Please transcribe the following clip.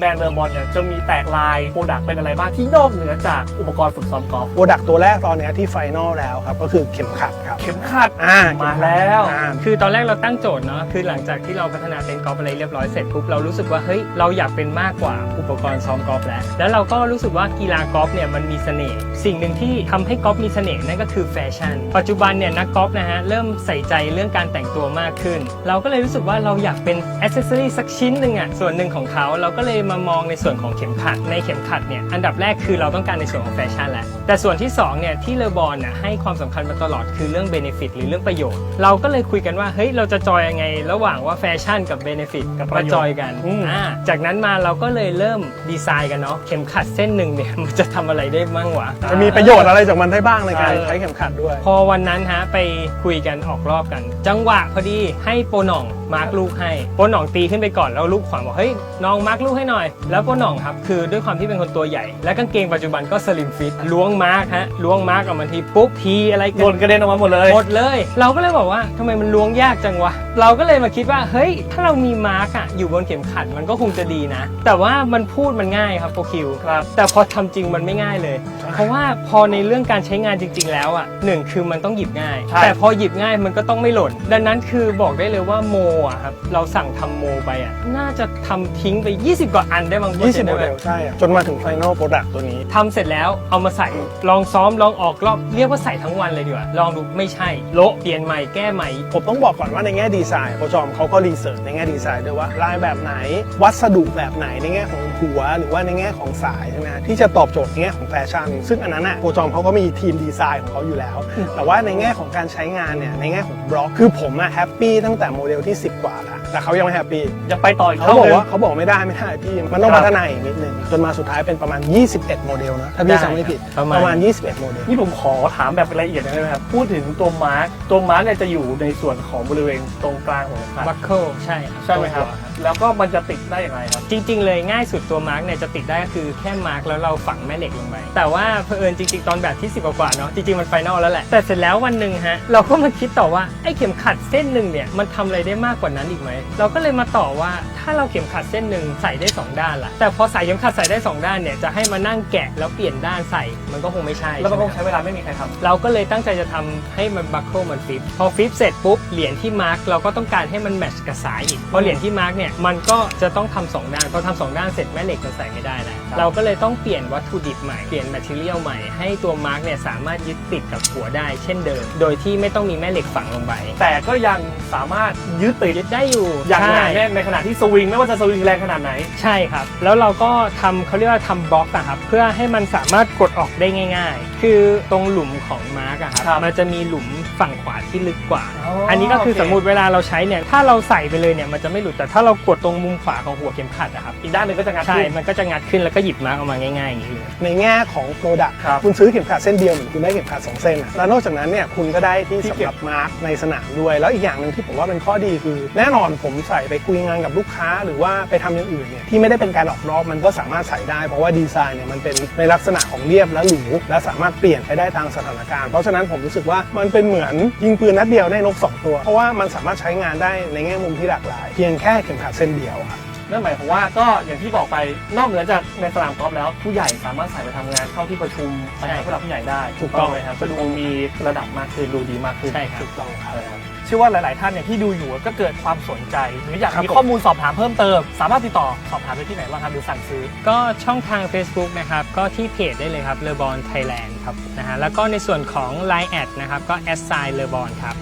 แบรนด์เรอบอลเนี่ยจะมีแตกลายโปรดักต์เป็นอะไรบ้างที่นอกเหนือจากอุปกรณ์ฝึกซ้อมกอล์ฟโปรดักตัวแรกตอนเนี้ยที่ไฟนอลแล้วครับ ก็คือเข็มขัดครับ เข็มขัดอ่ามาแล้ว อ่า คือตอนแรกเราตั้งโจทย์เนาะคือหลังจากที่เราพัฒนาเต็นท์กอล์ฟอะไรเรียบร้อยเสร็จปุ๊บเรารู้สึกว่าเฮ้ยเราอยากเป็นมากกว่าอุปกรณ์ซ้อมกอล์ฟแล้วแล้วเราก็รู้สึกว่ากีฬากอล์ฟเนี่ยมันมีเสน่ห์สิ่งหนึ่งที่ทำให้กอล์ฟมีเสน่ห์นั่นก็คือแฟชั่นปัจจุบันเนี่ยนักกอล์ฟนะฮะเริ่มใส่ใจเรื่องการแต่งตัวมากขึ้น เราก็เลยรู้สึกว่าเราอยากเป็นอ c เซสซอรีสักชิ้นหนึ่งอะส่วนหนึ่งของเขาเราก็เลยมามองในส่วนของเข็มขัด ในเข็มขัดเนี่ยอันดับแรกคือเราต้องการในส่วนของแฟชั่นแหละแต่ส่วนที่สองเนี่ยที่เลอบอลน่ะให้ความสำคัญมาตลอดคือเรื่องเบนฟิตหรือเรื่องประโยชน์ เราก็เลยคุยกันว่าเฮ้ยเราจะจอยยังไง ระหว่างว่าแฟชั่นกับเบนฟิตกับประมาโยชน์จอยกันอืมอ่าจากนั้นมาเราก็เลยเริ่มดีไซน์กันเนาะเข็มขัดเส้นหนึ่งเนี่ยมันจะทำอะไรได้บ้างวะจะมีประโยชน์อะไรจากมันได้บ้างในการใช่ใช้เข็มขัดด้วย พอวันนั้นฮะไปคุยกันออกรอบกัน จังหวะพอดีให้โปรหน่องมาร์กลูกให้โปรหน่องตีขึ้นไปก่อนแล้วลูกขวางบอกเฮ้ยน้องมาร์กลูกให้หน่อย แล้วโปรหน่องครับคือด้วยความที่เป็นคนตัวใหญ่ และกางเกงปัจจุบันก็สลิมฟิตล้วงมาร์กฮะล้วงมาร์กออกมาทีปุ๊บทีอะไรโดนกระเด็นออกมาหมดเลยหมดเลย เราก็เลยบอกว่าทำไมมันล้วงยากจังวะเราก็เลยมาคิดว่าเฮ้ยถ้าเรามีมาร์กอะอยู่บนเข็มขัดมันก็คงจะดีนะ แต่ว่ามันพูดมันง่ายครับโปรคิวครับแต่พอทำจริงมันไม่ง่ายเลย เพราะว่าพอในเรื่องการใช้งานจริง ๆ แล้วอะหนึ่งคือมันต้องหยิบง่ายใช่แต่พอหยิบง่ายมันก็ต้องไม่หล่น ดังนั้นคือบอกได้เลยว่าโมอะครับ เราสั่งทำโมไปอะน่าจะทำทิ้งไป 20 กว่าอันได้บาง20โมได้ไหเดลใช่อะจนมาถึงไฟนอลโปรดักตัวนี้ ทำเสร็จแล้วเอามาใส่ลองซ้อมลองออกรอบเรียกว่าใส่ทั้งวันเลยดีกว่าลองดูไม่ใช่โละเปลี่ยนใหม่แก้ใหม่ ผมต้องบอกก่อนว่าในแง่ดีไซน์โปรจอมเขาก็รีเสิร์ชในแง่ดีไซน์ด้วยว่าลายแบบไหน วัสดุแบบไหนในแง่ของหัว หรือว่าในแง่ของสายใช่ไหมฮะที่จะตอบโจทย์ในแง่ของแฟชั่นซึ่งอันนั้นน่ะโปรจอมเขาก็มีทีมดีไซน์ของเขาอยู่แล้ว แต่ว่าในแง่ของการใช้งานเนี่ยในแง่ของบล็อก คือผมอะแฮปปี้ตั้งแต่โมเดลที่10 กว่าแล้วแต่เขายังไม่แฮปปี้ยังไปต่ออีกเขาเท่าบอกนึงว่าเขาบอกไม่ได้ไม่ได้พี่มันต้องครับพัฒนาอีกนิดนึงจนมาสุดท้ายเป็นประมาณ 21 โมเดลนะถ้าพี่จำไม่ผิดประมาณประมาณ 21 โมเดลนี่ผมขอถามแบบละเอียดได้ไหมครับพูดถึงตัวมาร์กตัวมาร์กเนี่ยจะอยู่ในส่วนของบริเวณตรงกลางของเข็มขัดบัคเคิลใช่ใช่ไหมครับตัวหัว แล้วก็มันจะติดได้อย่างไรครับ จริง ๆ เลยง่ายสุดตัวมาร์กเนี่ยจะติดได้ก็คือแค่มาร์กแล้วเราฝังแม่เหล็กลงไป แต่ว่าเผอิญจริง ๆ ตอนแบบที่ 10 กว่าๆเนาะจริง ๆ มันไฟนอลแล้วแหละ แต่เสร็จแล้ววันหนึ่งฮะเราก็มาคิดต่อว่าไอ้เข็มขัดเส้นหนึ่งเนี่ยมันทำอะไรได้มากกว่านั้นอีกไหมเราก็เลยมาต่อว่าถ้าเราเข็มขัดเส้นหนึ่งใส่ได้ 2 ด้านละแต่พอใส่เข็มขัดใส่ได้ 2 ด้านเนี่ยจะให้มานั่งแกะแล้วเปลี่ยนด้านใส่มันก็คงไม่ใช่แล้วมันคงใช่ไหมครับใช้เวลาไม่มีใครทำเราก็เลยตั้งใจจะทำให้มันบัคเคิลมันฟิปพอฟิปเสร็จปุ๊บเหรียญที่มาร์กเราก็ต้องการให้มันแมทช์กับสายอีกเพราะเหรียญที่มาร์กเนี่ยมันก็จะต้องทำสองด้านพอทำสองด้านเสร็จแม่เหล็กจะใส่ไม่ได้แล้วครับเราก็เลยต้องเปลี่ยนวัตถุดิบใหม่เปลี่ยนแมทเทียลใหม่ให้ตัวมาร์กเนี่ยสามารถยึดติดกับหัวได้ เช่นเดิม โดยที่ไม่ต้องมีแม่เหล็กฝังลงไปแต่ก็ยังสามารถยึดติดยึดได้อยู่อย่างหนาใช่แน่นในขณะที่สวิงไม่ว่าจะสวิงแรงขนาดไหน ใช่ครับ แล้วเราก็ทำเขาเรียกว่าทำบล็อกอะครับเพื่อให้มันสามารถกดออกได้ง่าย ๆ คือตรงหลุมของมาร์กอะครับครับมันจะมีหลุมฝั่งขวาที่ลึกกว่า อ๋ออัอันนี้ก็คือโอเค สมมติเวลาเราใช้เนี่ยถ้าเราใส่ไปเลยเนี่ยมันจะไม่หลุดแต่ถ้าเรากดตรงมุมขวาของหัวเข็มขัดนะครับ อีกด้านหนึ่งก็จะงัดใช่ ขึ้นมันก็จะงัดขึ้นแล้วก็หยิบมาร์กออกมาง่ายๆอย่างนี้เลย ในแง่ของโปรดักต์ครับคุณซื้อเข็มขัดเส้นเดียวเหมือนคุณได้เข็มขัดสองเส้นอะแล้วนอกจากนั้นเนี่ยคุณก็ได้ที่ที่สำเก็บหรับมาร์กในสนามด้วย แล้วอีกอย่างหนึ่งที่ผมว่าเป็นข้อดีคือ แน่นอนผมใส่ไปคุยงานกับลูกค้า หรือว่าไปทำอย่างอื่นเนี่ยที่ไม่ได้เป็นการออกรอบมันก็สามารถใส่ได้ เพราะว่าดีไซน์เนี่ยมันเป็นในลักษณะของเรียบและหรูและสามารถเปลี่ยนไปได้ตามสถานการณ์เพราะฉะนั้นผมรู้สึกว่ามันเป็นเหมือนยิงปืนนัดเดียวได้นกสองตัว เพราะว่ามันสามารถใช้งานได้ในแง่มุมที่หลากหลาย เพียงแค่เข็มขัดเส้นเดียวครับ นั่นหมายความว่าก็อย่างที่บอกไปนอกเหนือจากในสนามกอล์ฟแล้วผู้ใหญ่สามารถใส่ไปทำงานเข้าที่ประชุมใช่ไปหาผู้หลักผู้ใหญ่ได้ถูกต้องไหมครับก็ดูมีระดับมากขึ้นดูดีมากขึ้นใช่ครับ ถูกต้องครับนะครับ เชื่อว่าหลาย ๆ ท่านเนี่ยที่ดูอยู่ก็เกิดความสนใจ หรืออยากครับมีผม ข้อมูลสอบถามเพิ่มเติม สามารถติดต่อสอบถามได้ที่ไหนบ้างครับหรือสั่งซื้อ ก็ช่องทาง Facebook นะครับ ก็ที่เพจได้เลยครับเลอบอนไทยแลนด์ครับนะฮะแล้วก็ในส่วนของ Line แอดนะครับ ก็แอดไซน์เลอบอนครับ